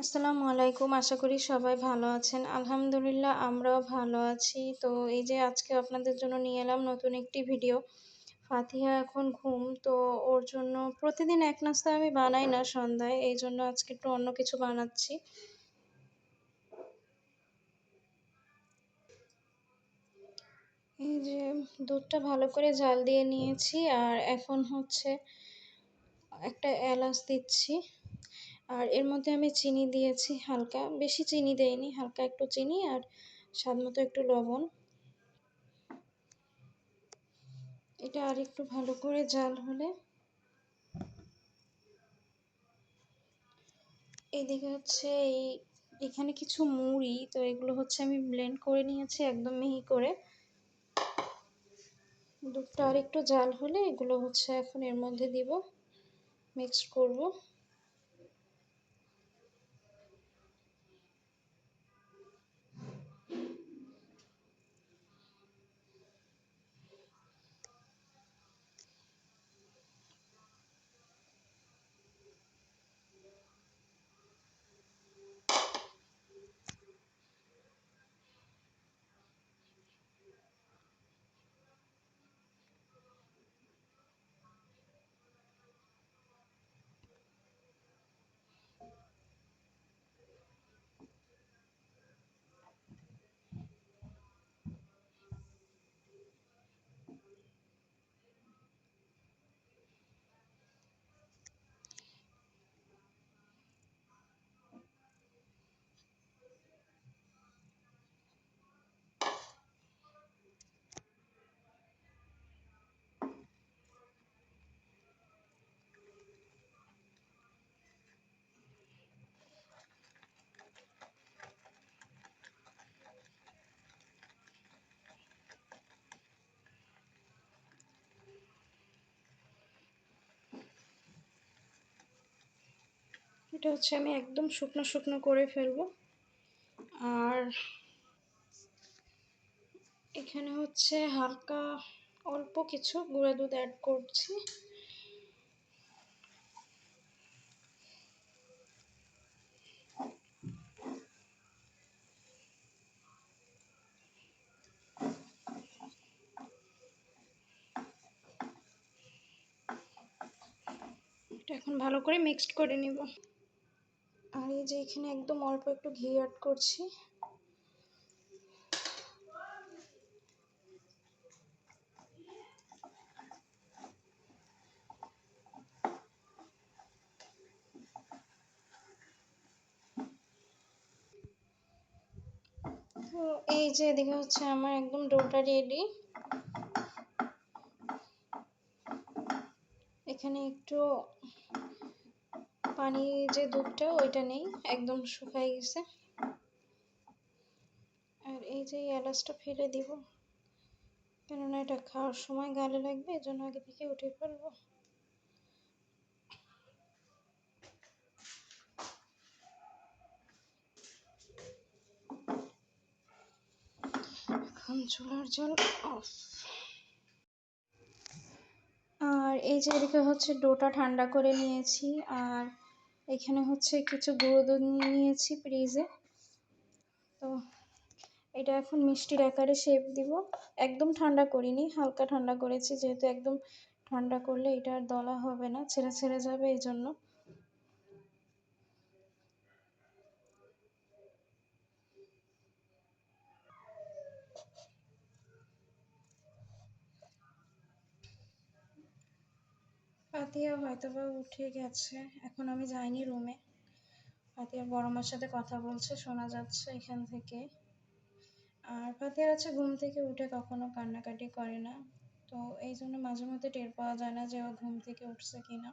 আসসালামু আলাইকুম। আশা করি সবাই ভালো আছেন। আলহামদুলিল্লাহ, আমরাও ভালো আছি। তো এই যে আজকে আপনাদের জন্য নিয়ে এলাম নতুন একটি ভিডিও। ফাতিহা এখন ঘুম, তো ওর জন্য প্রতিদিন এক নাস্তা আমি বানাই না সন্ধ্যায়। এই জন্য আজকে একটু অন্য কিছু বানাচ্ছি। এই যে দুধটা ভালো করে জাল দিয়ে নিয়েছি, আর এখন হচ্ছে একটা এলাচ দিচ্ছি। আর এর মধ্যে আমি চিনি দিয়েছি হালকা। বেশি চিনি দেইনি, হালকা একটু চিনি আর স্বাদ মতো একটু লবণ। এটা আর একটু ভালো করে জাল হলে। এদিকে হচ্ছে এই, এখানে কিছু মুড়ি, তো এগুলো হচ্ছে আমি ব্লেন্ড করে নিয়েছি একদম মিহি করে। দুধটা আর একটু জাল হলে এগুলো হচ্ছে এখন এর মধ্যে দিব মিক্সড করব। এটা হচ্ছে আমি একদম শুকনো শুকনো করে ফেলব। আর এখানে হচ্ছে হালকা অল্প কিছু গুঁড়া দুধ অ্যাড করছি। এখন ভালো করে মিক্সড করে নিব। এই যে এখানে একদম অল্প একটু ঘি অ্যাড করছি। এই যে এদিকে হচ্ছে আমার একদম ডোটা রেডি এখানে একটু পানি যে দুধটা, ওইটা নেই, একদম শুকাই গেছে। আর এই যে এলাচটা ফেলে দিব, কেননা এটা খাওয়ার সময় গালে লাগবে এই জন্য আগে থেকে উঠে ফেলব। এখন চুলার জল অফ। আর এই যে এদিকে হচ্ছে ডোটা ঠান্ডা করে নিয়েছি, আর এখানে হচ্ছে কিছু গুঁড়ো দুধ নিয়েছি ফ্রিজে তো এটা এখন মিষ্টির আকারে শেপ দিব। একদম ঠান্ডা করিনি, হালকা ঠান্ডা করেছি, যেহেতু একদম ঠান্ডা করলে এটা আর দলা হবে না, ছেঁড়া ছেঁড়া যাবে এই জন্য ফাতিয়া হয়তো বা উঠে গেছে। এখন আমি যাইনি রুমে ফাতিয়া বড় মার সাথে কথা বলছে, শোনা যাচ্ছে এখান থেকে। আর ফাতিয়া আছে ঘুম থেকে উঠে কখনো কান্নাকাটি করে না। তো এই জন্য মাঝে মধ্যে টের পাওয়া যায় না যে ও ঘুম থেকে উঠছে কিনা।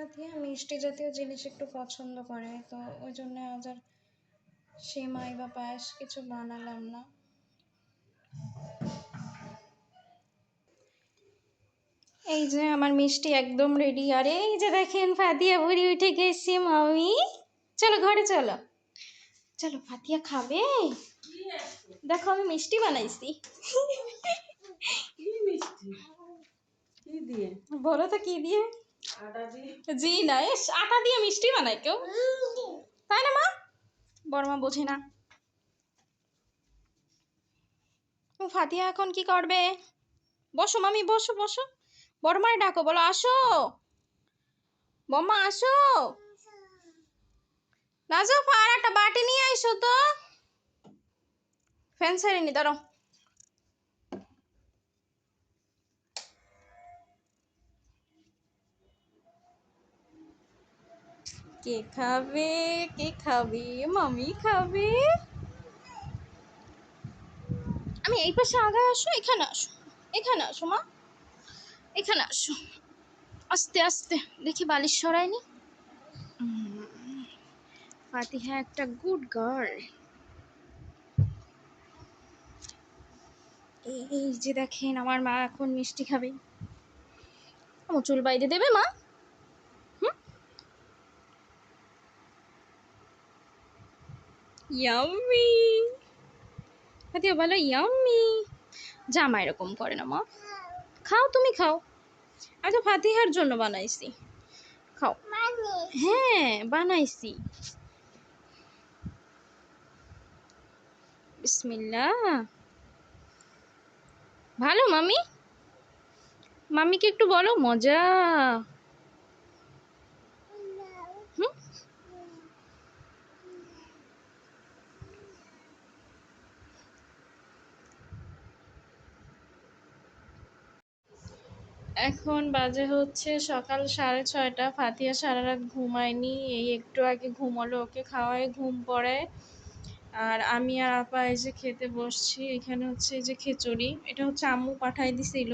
ফাতিয়া মিষ্টি জাতীয় জিনিস একটু পছন্দ করে তো ওই জন্য আজ আর সেমাই বা পায়েস কিছু বানালাম না। এই যে আমার মিষ্টি একদম রেডি আর এই যে দেখেন ফাতিয়া বুড়ি উঠে গেছে মামি। চলো ঘরে চলো। চলো ফাতিয়া খাবে? দেখো আমি মিষ্টি বানাইছি। বলো তো কি দিয়ে? জি না, এস, আটা দিয়ে মিষ্টি বানায় কেউ? তাই না মা? বোঝে না। ফাতিয়া এখন কি করবে? বসো মামি, বসো বসো। বড় ডাকো, বলো, আসো। বম্মা আসো। না যাও আর একটা বাটি নিয়ে আইসো তো। ফ্যান সারিনি দাঁড়াও। কে খাবে? কে খাবে? মামি খাবে? আমি এই পাশে আগে আসো, এখানে আসো এখানে আসো, মা। এখানে আসো। আস্তে আস্তে, দেখি বালিশ সরাইনি ফাতিহা একটা গুড গার্ল এই যে দেখেন, আমার মা এখন মিষ্টি খাবে। আমার চুল বাইরে দেবে, মা? ইয়াম্মি ফাতিহা বলো ইয়াম্মি জামা এরকম করে না মা। খাও, তুমি খাও। আমি তো ফাতিহার জন্য বানাইছি। খাও। হ্যাঁ বানাইছি। বিসমিল্লা ভালো, মামি? মামিকে একটু বলো, মজা। এখন বাজে হচ্ছে সকাল সাড়ে ছয়টা। ফাতিয়া সারা রাত ঘুমায়নি। এই একটু আগে ঘুমোলো, ওকে খাওয়ায়, ঘুম পড়ে। আর আমি আর আপা এই যে খেতে বসছি, এখানে হচ্ছে এই যে খিচুড়ি। এটা হচ্ছে আম্মু পাঠাই দিছিল।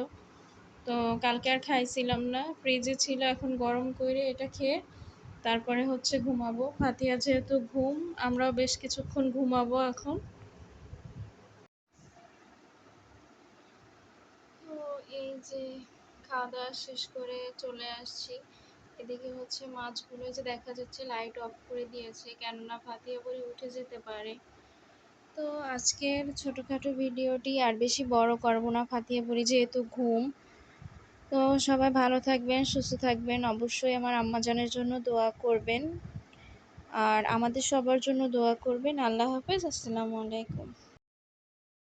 তো কালকে আর খাইছিলাম না। ফ্রিজে ছিল, এখন গরম করে এটা খেয়ে তারপরে হচ্ছে ঘুমাবো। ফাতিয়া যেহেতু ঘুম, আমরাও বেশ কিছুক্ষণ ঘুমাবো এখন। তো এই যে খাওয়া দাওয়া শেষ করে চলে আসছি। এদিকে হচ্ছে মাছগুলো যে দেখা যাচ্ছে লাইট অফ করে দিয়েছে, কেননা ফাতিয়া বলে উঠে যেতে পারে। তো আজকের ছোটোখাটো ভিডিওটি আর বেশি বড় করব না, ফাতিয়া পড়ি যেহেতু ঘুম। তো সবাই ভালো থাকবেন, সুস্থ থাকবেন। অবশ্যই আমার আম্মাজানের জন্য দোয়া করবেন। আর আমাদের সবার জন্য দোয়া করবেন। আল্লাহ হাফেজ, আসসালামু আলাইকুম।